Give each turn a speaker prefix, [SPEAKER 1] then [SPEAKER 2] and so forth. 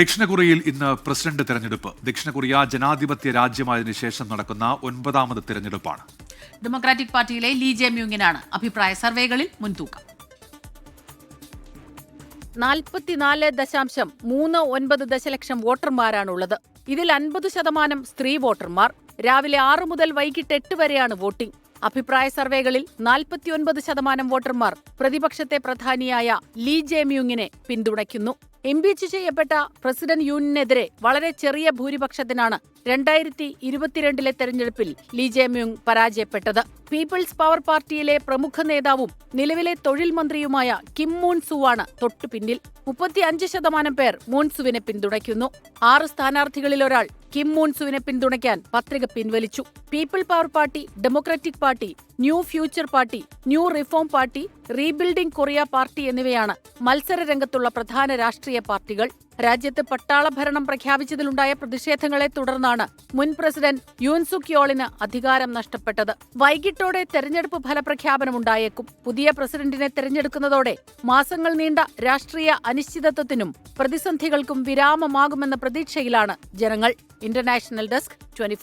[SPEAKER 1] ദക്ഷിണ കൊറിയയിൽ ഇന്ന് പ്രസിഡന്റ് തെരഞ്ഞെടുപ്പ്. ദക്ഷിണ കൊറിയ ജനാധിപത്യ രാജ്യമായതിനു ശേഷം നടക്കുന്ന ഒൻപതാമത് തെരഞ്ഞെടുപ്പാണ്.
[SPEAKER 2] ഡെമോക്രാറ്റിക് പാർട്ടിയിലെ ലീ ജെ മ്യൂങ്ങിനാണ് അഭിപ്രായ സർവേകളിൽ മുൻതൂക്കം.
[SPEAKER 3] നാൽപ്പത്തിനാല് ദശാംശം മൂന്ന് ഒൻപത് ദശലക്ഷം വോട്ടർമാരാണുള്ളത്. ഇതിൽ അൻപത് ശതമാനം സ്ത്രീ വോട്ടർമാർ. രാവിലെ ആറ് മുതൽ വൈകിട്ട് എട്ട് വരെയാണ് വോട്ടിംഗ്. അഭിപ്രായ സർവേകളിൽ നാൽപ്പത്തിയൊൻപത് ശതമാനം വോട്ടർമാർ പ്രതിപക്ഷത്തെ പ്രധാനിയായ ലീ ജെ മ്യൂങ്ങിനെ പിന്തുണയ്ക്കുന്നു. ഇംപീച്ച് ചെയ്യപ്പെട്ട പ്രസിഡന്റ് യൂനിനെതിരെ വളരെ ചെറിയ ഭൂരിപക്ഷത്തിനാണ് രണ്ടായിരത്തി ഇരുപത്തിരണ്ടിലെ തെരഞ്ഞെടുപ്പിൽ ലീ ജെ മ്യൂങ് പരാജയപ്പെട്ടത്. പീപ്പിൾസ് പവർ പാർട്ടിയിലെ പ്രമുഖ നേതാവും നിലവിലെ തൊഴിൽ മന്ത്രിയുമായ കിം മൂൺ സുവാണ് തൊട്ടു പിന്നിൽ. മുപ്പത്തിയഞ്ച് ശതമാനം പേർ മൂൺസുവിനെ പിന്തുണയ്ക്കുന്നു. ആറ് സ്ഥാനാർത്ഥികളിൽ ഒരാൾ കിം മൂൺസുവിനെ പിന്തുണയ്ക്കാൻ പത്രിക പിൻവലിച്ചു. People power party democratic party new future party new reform party rebuilding Korea party എന്നിവയാണ് മത്സര രംഗത്തുള്ള പ്രധാന രാഷ്ട്രീയ പാർട്ടികൾ. രാജ്യത്ത് പട്ടാള ഭരണം പ്രഖ്യാപിച്ചതിലുണ്ടായ പ്രതിഷേധങ്ങളെ തുടർന്നാണ് മുൻ പ്രസിഡന്റ് യൂൻസുക് യോളിന് അധികാരം നഷ്ടപ്പെട്ടത്. വൈകിട്ടോടെ തെരഞ്ഞെടുപ്പ് ഫലപ്രഖ്യാപനമുണ്ടായേക്കും. പുതിയ പ്രസിഡന്റിനെ തെരഞ്ഞെടുക്കുന്നതോടെ മാസങ്ങൾ നീണ്ട രാഷ്ട്രീയ അനിശ്ചിതത്വത്തിനും പ്രതിസന്ധികൾക്കും വിരാമമാകുമെന്ന പ്രതീക്ഷയിലാണ് ജനങ്ങൾ. International desk twenty